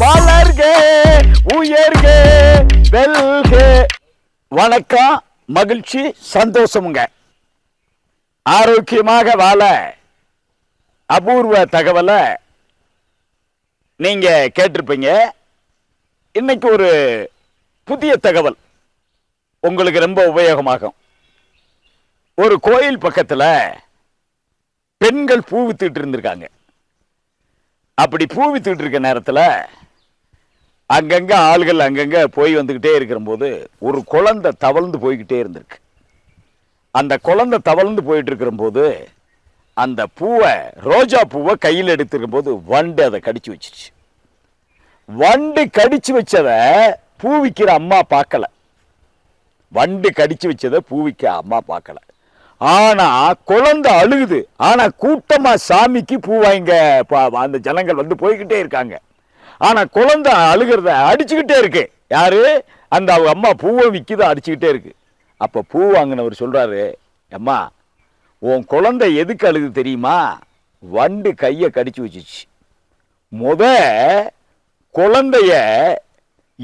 வளர்க உயர்க வெல்க. வணக்கம் மகிழ்ச்சி சந்தோஷமுங்க. ஆரோக்கியமாக வாழ அபூர்வ தகவலை நீங்க கேட்டிருப்பீங்க. இன்னைக்கு ஒரு புதிய தகவல் உங்களுக்கு ரொம்ப உபயோகமாகும். ஒரு கோயில் பக்கத்துல பெண்கள் பூ வித்துட்டு இருந்திருக்காங்க. அப்படி பூ இருக்க நேரத்தில் அங்கங்கே ஆள்கள் அங்கங்கே போய் வந்துக்கிட்டே இருக்கிற போது ஒரு குழந்தை தவழ்ந்து போய்கிட்டே இருந்திருக்கு. அந்த குழந்தை தவழ்ந்து போயிட்டு இருக்கிற போது அந்த பூவை ரோஜா பூவை கையில் எடுத்திருக்கும் போது வண்டு அதை கடிச்சு வச்சிருச்சு. வண்டு கடிச்சு வச்சதை பூ விற்கிற அம்மா பார்க்கல. வண்டு கடிச்சு வச்சதை பூவிக்க அம்மா பார்க்கல. ஆனா குழந்தை அழுகுது. ஆனா கூட்டமா சாமிக்கு பூ வாங்க. அந்த ஜனங்கள் வந்து போய்கிட்டே இருக்காங்க. ஆனா குழந்தை அழுகிறத அடிச்சுக்கிட்டே இருக்கு. யாரு? அந்த அவங்க அம்மா பூவை விற்கித அடிச்சுக்கிட்டே இருக்கு. அப்ப பூ வாங்கினவர் சொல்றாரு அம்மா உன் குழந்தை எதுக்கு அழுது தெரியுமா? வண்டு கையை கடிச்சு வச்சுச்சு. முத குழந்தைய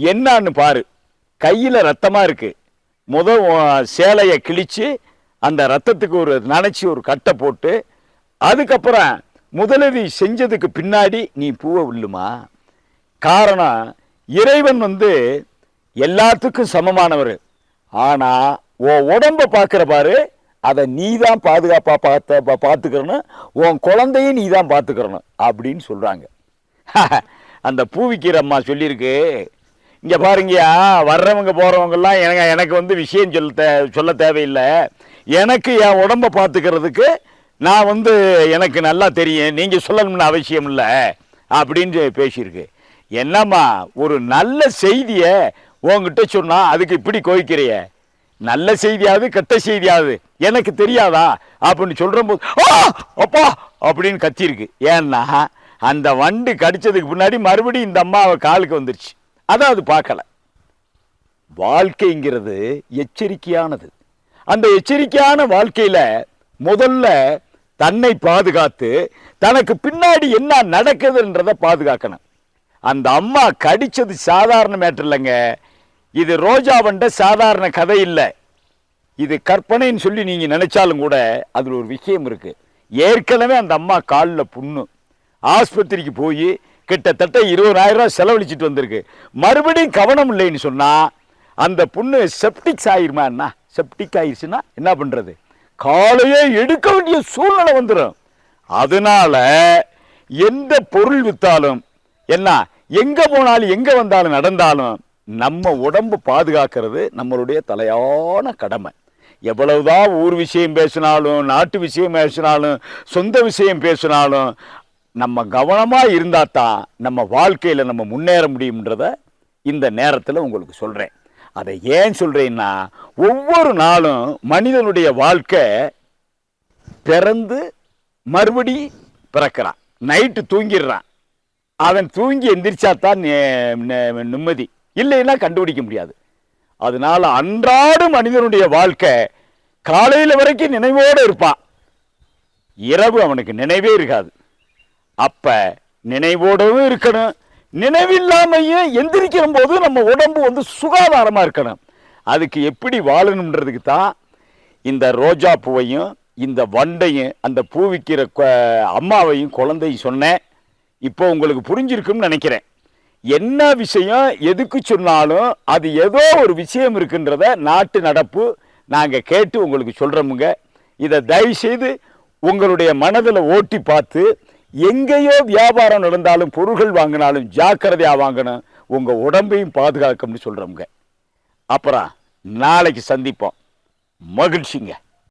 என்னன்னு பாரு. கையில் ரத்தமா இருக்கு. முத சேலையை கிழிச்சு அந்த ரத்தத்துக்கு ஒரு நனைச்சி ஒரு கட்டை போட்டு அதுக்கப்புறம் முதலுதவி செஞ்சதுக்கு பின்னாடி நீ பூவை வில்லுமா? காரணம் இறைவன் வந்து எல்லாத்துக்கும் சமமானவர். ஆனால் உன் உடம்ப பார்க்குற பாரு அதை நீ தான் பாதுகாப்பாக பார்த்த பா- பார்த்துக்கிறணும். உன் குழந்தையும் நீ தான் பார்த்துக்கிறணும் அப்படின்னு சொல்கிறாங்க அந்த பூவிக்கிற அம்மா சொல்லியிருக்கு. இங்கே பாருங்கயா வர்றவங்க போகிறவங்கெல்லாம் எனக்கு எனக்கு வந்து விஷயம் சொல்ல தே சொல்ல தேவையில்லை. எனக்கு என் உடம்ப பார்த்துக்கிறதுக்கு நான் வந்து எனக்கு நல்லா தெரியும். நீங்கள் சொல்லணும்னு அவசியம் இல்லை. அப்படின்னு பேசியிருக்கு. என்னம்மா ஒரு நல்ல செய்தியை உங்ககிட்ட சொன்னால் அதுக்கு இப்படி கோவிக்கிறிய? நல்ல செய்தியாவது கெட்ட செய்தியாவது? எனக்கு தெரியாதா? அப்படின்னு சொல்கிற போது அப்பா! அப்படின்னு கத்திருக்கு ஏன்னா அந்த வண்டு கடித்ததுக்கு முன்னாடி மறுபடியும் இந்த அம்மாவை காலுக்கு வந்துருச்சு. அதான் அது பார்க்கல. வாழ்க்கைங்கிறது எச்சரிக்கையானது. அந்த எச்சரிக்கையான வாழ்க்கையில முதல்ல தன்னை பாதுகாத்து தனக்கு பின்னாடி என்ன நடக்குதுன்றத பாதுகாக்கணும். அந்த அம்மா கடிச்சது சாதாரண மேட்டர் இல்லைங்க. இது ரோஜா வண்ட சாதாரண கதை இல்லை. இது கற்பனைன்னு சொல்லி நீங்க நினைச்சாலும் கூட அதுல ஒரு விஷயம் இருக்கு. ஏற்கனவே அந்த அம்மா காலில் புண்ணு. ஆஸ்பத்திரிக்கு போய் கிட்டத்தட்ட இருபதாயிரம் ரூபா செலவழிச்சிட்டு வந்திருக்கு. மறுபடியும் கவனம் இல்லைன்னு சொன்னா அந்த புண்ணு செப்டிக்ஸ் ஆயிருமா என்ன? செப்டிக் ஆயிடுச்சுன்னா என்ன பண்ணுறது காலையே எடுக்க வேண்டிய சூழ்நிலை வந்துடும் அதனால எந்த பொருள் விற்றாலும் என்ன எங்கே போனாலும் எங்கே வந்தாலும் நடந்தாலும் நம்ம உடம்பு பாதுகாக்கிறது நம்மளுடைய தலையான கடமை. எவ்வளவுதான் ஊர் விஷயம் பேசினாலும் நாட்டு விஷயம் பேசினாலும் சொந்த விஷயம் பேசினாலும் நம்ம கவனமாக இருந்தால் தான் நம்ம வாழ்க்கையில் நம்ம முன்னேற முடியுன்றத இந்த நேரத்தில் உங்களுக்கு சொல்கிறேன் அதை ஏன் சொல்கிறேன்னா ஒவ்வொரு நாளும் மனிதனுடைய வாழ்க்கை பிறந்து மறுபடி பிறக்கிறான். நைட்டு தூங்கிடுறான். அவன் தூங்கி எந்திரிச்சா தான் நிம்மதி. இல்லைன்னா கண்டுபிடிக்க முடியாது. அதனால அன்றாட மனிதனுடைய வாழ்க்கை காலையில் வரைக்கும் நினைவோடு இருப்பான். இரவு அவனுக்கு நினைவே இருக்காது. அப்போ நினைவோடவும் இருக்கணும். நினைவில்லாமையும் எந்திரிக்கிற போது நம்ம உடம்பு வந்து சுகாதாரமாக இருக்கணும். அதுக்கு எப்படி வாழணுன்றதுக்கு தான் இந்த ரோஜா பூவையும் இந்த வண்டையும் அந்த பூ விற்கிற அம்மாவையும் குழந்தையும் சொன்னேன். இப்போ உங்களுக்கு புரிஞ்சிருக்கும்னு நினைக்கிறேன். என்ன விஷயம் எதுக்கு சொன்னாலும் அது ஏதோ ஒரு விஷயம் இருக்குன்றத நாட்டு நடப்பு நாங்கள் கேட்டு உங்களுக்கு சொல்கிறோமுங்க இதை தயவு செய்து உங்களுடைய மனதில் ஓட்டி பார்த்து எங்கேயோ வியாபாரம் நடந்தாலும் பொருள்கள் வாங்கினாலும் ஜாக்கிரதையாக வாங்கணும். உங்கள் உடம்பையும் பாதுகாக்கணும்னு சொல்கிறோமுங்க அப்புறம் நாளைக்கு சந்திப்போம். மகிழ்ச்சிங்க.